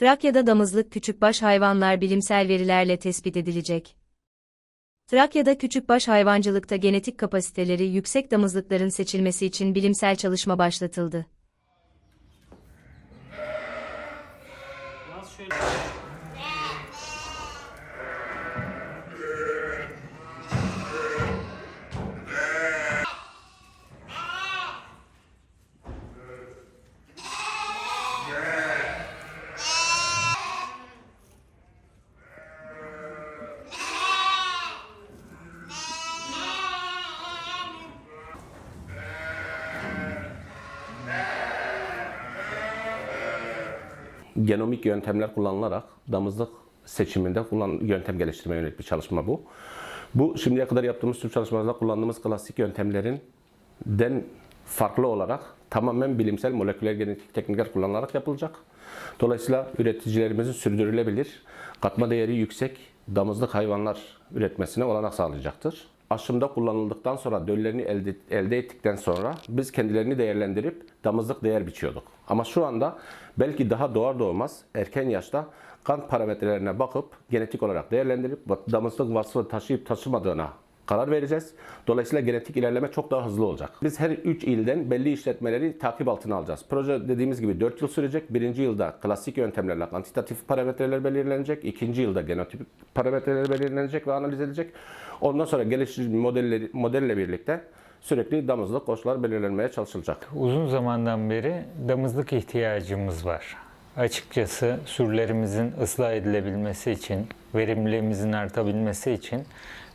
Trakya'da damızlık küçükbaş hayvanlar bilimsel verilerle tespit edilecek. Trakya'da küçükbaş hayvancılıkta genetik kapasiteleri yüksek damızlıkların seçilmesi için bilimsel çalışma başlatıldı. Genomik yöntemler kullanılarak damızlık seçiminde kullan yöntem geliştirmeye yönelik bir çalışma bu. Bu şimdiye kadar yaptığımız tüm çalışmalarda kullandığımız klasik yöntemlerin den farklı olarak tamamen bilimsel moleküler genetik teknikler kullanılarak yapılacak. Dolayısıyla üreticilerimizin sürdürülebilir, katma değeri yüksek damızlık hayvanlar üretmesine olanak sağlayacaktır. Aşımda kullanıldıktan sonra döllerini elde, elde ettikten sonra biz kendilerini değerlendirip damızlık değer biçiyorduk. Ama şu anda belki daha doğar doğmaz erken yaşta kan parametrelerine bakıp genetik olarak değerlendirip damızlık vasfı taşıyıp taşımadığına karar vereceğiz. Dolayısıyla genetik ilerleme çok daha hızlı olacak. Biz her 3 ilden belli işletmeleri takip altına alacağız. Proje dediğimiz gibi 4 yıl sürecek. Birinci yılda klasik yöntemlerle kantitatif parametreler belirlenecek. İkinci yılda genotip parametreler belirlenecek ve analiz edilecek. Ondan sonra geliştirici modelleri, modelle birlikte sürekli damızlık koşullar belirlenmeye çalışılacak. Uzun zamandan beri damızlık ihtiyacımız var. Açıkçası sürülerimizin ıslah edilebilmesi için, verimliliğimizin artabilmesi için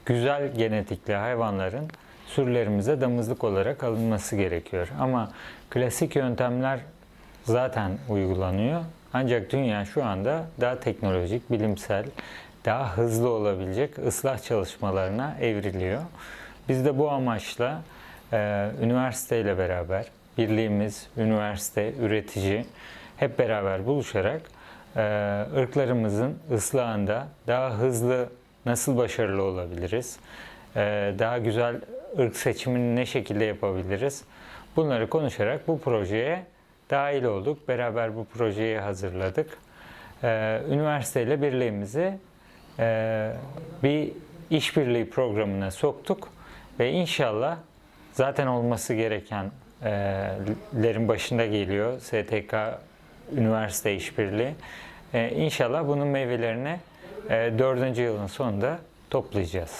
güzel genetikli hayvanların sürülerimize damızlık olarak alınması gerekiyor. Ama klasik yöntemler zaten uygulanıyor. Ancak dünya şu anda daha teknolojik, bilimsel, daha hızlı olabilecek ıslah çalışmalarına evriliyor. Biz de bu amaçla e, üniversiteyle beraber, birliğimiz, üniversite, üretici hep beraber buluşarak e, ırklarımızın ıslahında daha hızlı nasıl başarılı olabiliriz, e, daha güzel ırk seçimini ne şekilde yapabiliriz bunları konuşarak bu projeye dahil olduk. Beraber bu projeyi hazırladık. E, üniversiteyle birliğimizi bir işbirliği programına soktuk ve inşallah zaten olması gerekenlerin başında geliyor STK üniversite işbirliği. E, inşallah bunun meyvelerini e, dördüncü yılın sonunda toplayacağız.